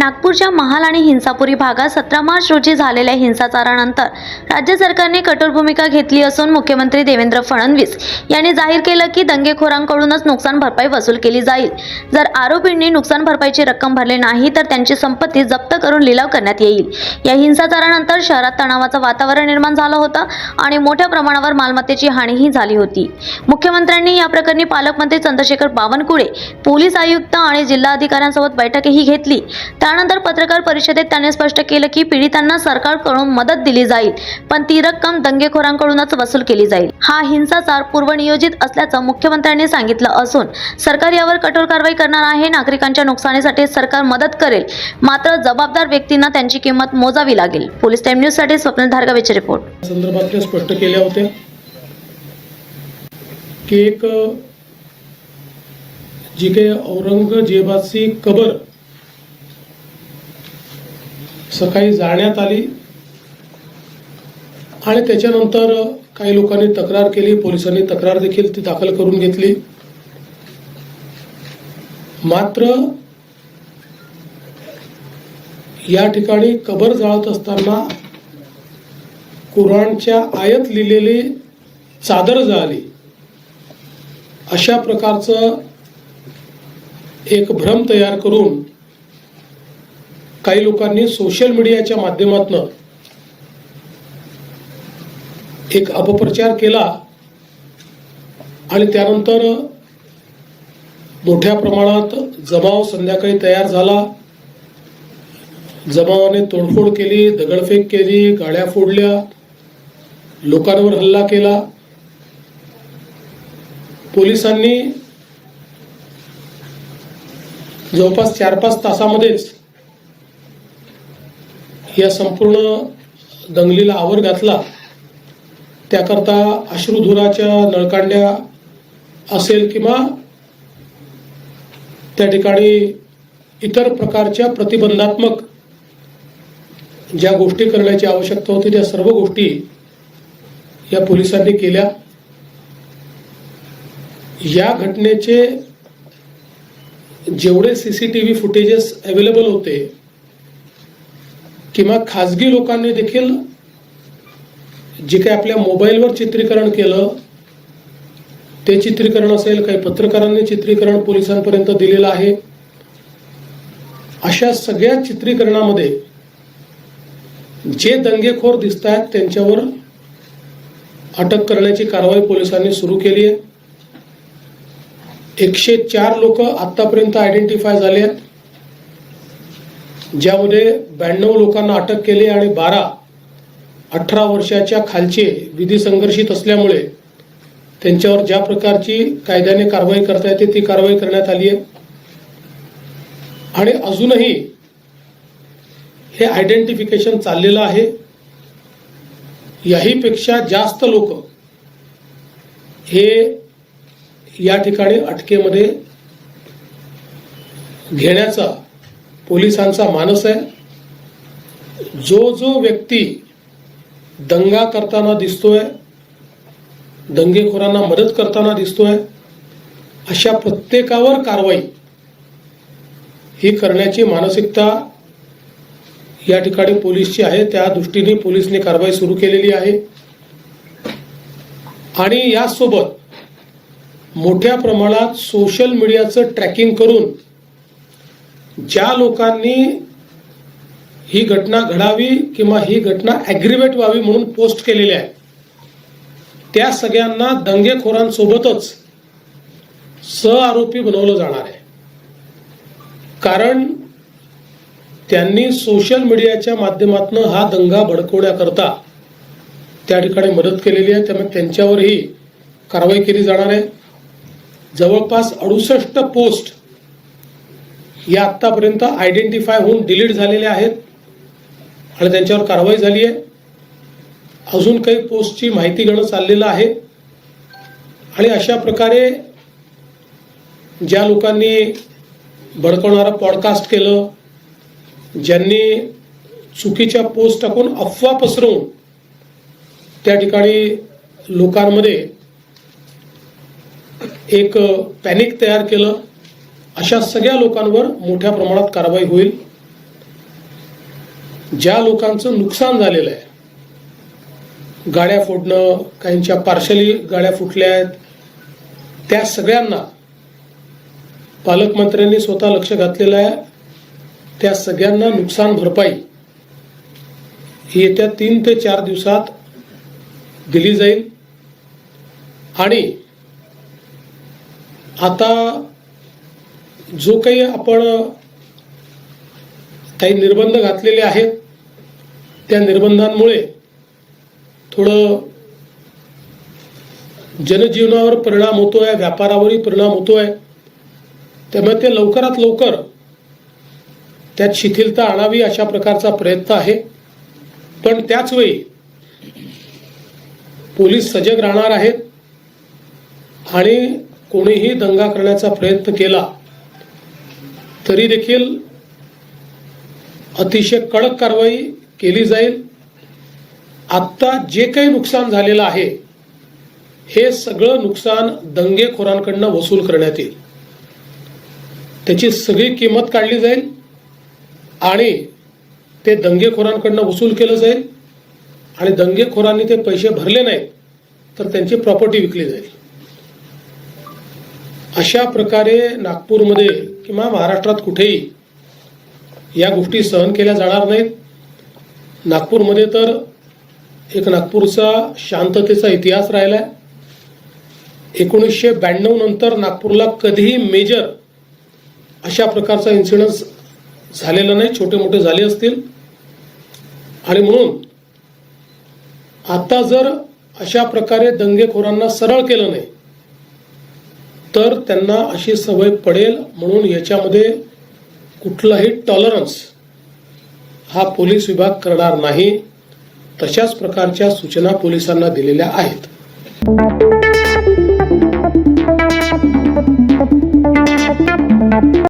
नागपूरच्या महाल आणि हिंसापुरी भागात सतरा मार्च रोजी झालेल्या हिंसाचारानंतर राज्य सरकारने कठोर भूमिका घेतली असून मुख्यमंत्री देवेंद्र फडणवीस यांनी जाहीर केलं की दंगेखोरांकडूनच नुकसान भरपाई वसूल केली जाईल. जर आरोपींनी नुकसान भरपाईची रक्कम भरली नाही तर त्यांची संपत्ती जप्त करून लिलाव करण्यात येईल. या हिंसाचारानंतर शहरात तणावाचं वातावरण निर्माण झालं होतं आणि मोठ्या प्रमाणावर मालमत्तेची हानीही झाली होती. मुख्यमंत्र्यांनी या प्रकरणी पालकमंत्री चंद्रशेखर बावनकुळे पोलीस आयुक्त आणि जिल्हाधिकाऱ्यांसोबत बैठकही घेतली. त्यानंतर पत्रकार परिषदेत त्यांनी स्पष्ट केलं की पीडितांना सरकारकडून मदत दिली जाईल पण ती रक्कम दंगेखोरांकडूनच वसूल केली जाईल. हा हिंसाचार पूर्वनियोजित असल्याचं मुख्यमंत्र्यांनी सांगितलं असून सरकार यावर कठोर कारवाई करणार आहे नागरिकांच्या नुकसानीसाठी सरकार मदत करेल मात्र जबाबदार व्यक्तींना त्यांची किंमत मोजावी लागेल. पोलीस टाइम न्यूजसाठी स्वप्न धारगावेचे रिपोर्ट. स्पष्ट केल्या होत्या की एक जी काही औरंगजेबाची कबर सकाळी जाळण्यात आली. आणि त्याच्यानंतर काही लोकांनी तक्रार केली पोलिसांनी तक्रार देखील ती दाखल करून घेतली. मात्र या ठिकाणी कबर जाळत असताना कुराणच्या आयत लिहिलेली चादर जाळली. अशा प्रकारचं एक भ्रम तयार करून काही लोकांनी सोशल मीडियाच्या माध्यमातून एक अपप्रचार केला आणि त्यानंतर मोठ्या प्रमाणात जमाव संध्याकाळी तयार झाला. जमावाने तोडफोड केली दगडफेक केली गाड्या फोडल्या लोकांवर हल्ला केला. पोलिसांनी जवळपास चार पाच तासामध्येच या संपूर्ण दंगलीला आवर घातला त्याकरता अश्रुधुराच्या नळकांड्या असेल किंवा त्या ठिकाणी इतर प्रकारच्या प्रतिबंधात्मक ज्या गोष्टी करण्याची आवश्यकता होती त्या सर्व गोष्टी या पोलिसांनी केल्या. या घटनेचे जेवढे C C T V footages available होते किंवा खाजगी लोकांनी देखील जे काही आपल्या मोबाईलवर चित्रीकरण केलं ते चित्रीकरण असेल काही पत्रकारांनी चित्रीकरण पोलिसांपर्यंत दिलेलं आहे. अशा सगळ्या चित्रीकरणामध्ये जे दंगेखोर दिसत आहेत त्यांच्यावर अटक करण्याची कारवाई पोलिसांनी सुरू केली आहे. एकशे चार लोक आतापर्यंत आयडेंटिफाय झाले आहेत ज्यामध्ये ब्याण्णव लोकांना अटक केली आणि बारा अठरा वर्षाच्या खालचे विधी संघर्षित असल्यामुळे त्यांच्यावर ज्या प्रकारची कायद्याने कारवाई करता येते ती कारवाई करण्यात आली आहे. आणि अजूनही हे आयडेंटिफिकेशन चाललेलं आहे. याहीपेक्षा जास्त लोक हे या ठिकाणी अटकेमध्ये घेण्याचा पोलिसांचा मानस आहे. जो जो व्यक्ती दंगा करताना दिसतोय दंगेखोरांना मदत करताना दिसतोय अशा प्रत्येकावर कारवाई ही करण्याची मानसिकता या ठिकाणी पोलीसची आहे. त्या दृष्टीने पोलिसने कारवाई सुरू केलेली आहे. आणि यासोबत मोठ्या प्रमाणात सोशल मीडियाचं ट्रॅकिंग करून ज्या लोकांनी ही घटना घडावी किंवा ही घटना ॲग्रिवेट व्हावी म्हणून पोस्ट केलेली आहे त्या सगळ्यांना दंगेखोरांसोबतच सहआरोपी बनवलं जाणार आहे. कारण त्यांनी सोशल मीडियाच्या माध्यमातून हा दंगा भडकवण्याकरता त्या ठिकाणी मदत केलेली आहे. त्यामुळे त्यांच्यावरही कारवाई केली जाणार आहे. जवळपास अडुसष्ट पोस्ट या आत्तापर्यंत आयडेंटिफाय होऊन डिलीट झालेल्या आहेत. आणि त्यांच्यावर कारवाई झाली आहे. अजून काही पोस्टची माहिती घेणं चाललेलं आहे. आणि अशा प्रकारे ज्या लोकांनी भडकवणारं पॉडकास्ट केलं ज्यांनी चुकीच्या पोस्ट टाकून अफवा पसरवून त्या ठिकाणी लोकांमध्ये एक पॅनिक तयार केलं अशा सगळ्या लोकांवर मोठ्या प्रमाणात कारवाई होईल. ज्या लोकांचं नुकसान झालेलं आहे गाड्या फोडणं काहींच्या पार्शली गाड्या फुटल्या आहेत त्या सगळ्यांना पालकमंत्र्यांनी स्वतः लक्ष घातलेलं आहे. त्या सगळ्यांना नुकसान भरपाई ही येत्या तीन ते चार दिवसात दिली जाईल. आणि आता जो काही आपण काही निर्बंध घातलेले आहेत त्या निर्बंधांमुळे थोडं जनजीवनावर परिणाम होतो आहे व्यापारावरही परिणाम होतो आहे त्यामुळे ते लवकरात लवकर त्यात शिथिलता आणावी अशा प्रकारचा प्रयत्न आहे. पण त्याचवेळी पोलीस सजग राहणार आहेत आणि कोणीही दंगा करण्याचा प्रयत्न केला तरी देखील अतिशय कडक कारवाई केली जाईल. आत्ता जे काही नुकसान झालेलं आहे हे सगळं नुकसान दंगेखोरांकडनं वसूल करण्यात येईल. त्याची सगळी किंमत काढली जाईल आणि ते दंगेखोरांकडनं वसूल केलं जाईल. आणि दंगेखोरांनी ते पैसे भरले नाहीत तर त्यांची प्रॉपर्टी विकली जाईल. अशा प्रकारे नागपूरमध्ये किंवा महाराष्ट्रात कुठेही या गोष्टी सहन केल्या जाणार नाहीत. नागपूरमध्ये तर एक नागपूरचा शांततेचा इतिहास राहिला आहे एकोणीसशे ब्याण्णव नंतर नागपूरला कधीही मेजर अशा प्रकारचा इन्सिडन्स झालेला नाही. छोटे मोठे झाले असतील. आणि म्हणून आता जर अशा प्रकारे दंगेखोरांना सरळ केलं नाही तर त्यांना अशी सवय पडेल म्हणून याच्यामध्ये कुठलाही टॉलरन्स हा पोलीस विभाग करणार नाही. तशाच प्रकारच्या सूचना पोलिसांना दिलेल्या आहेत.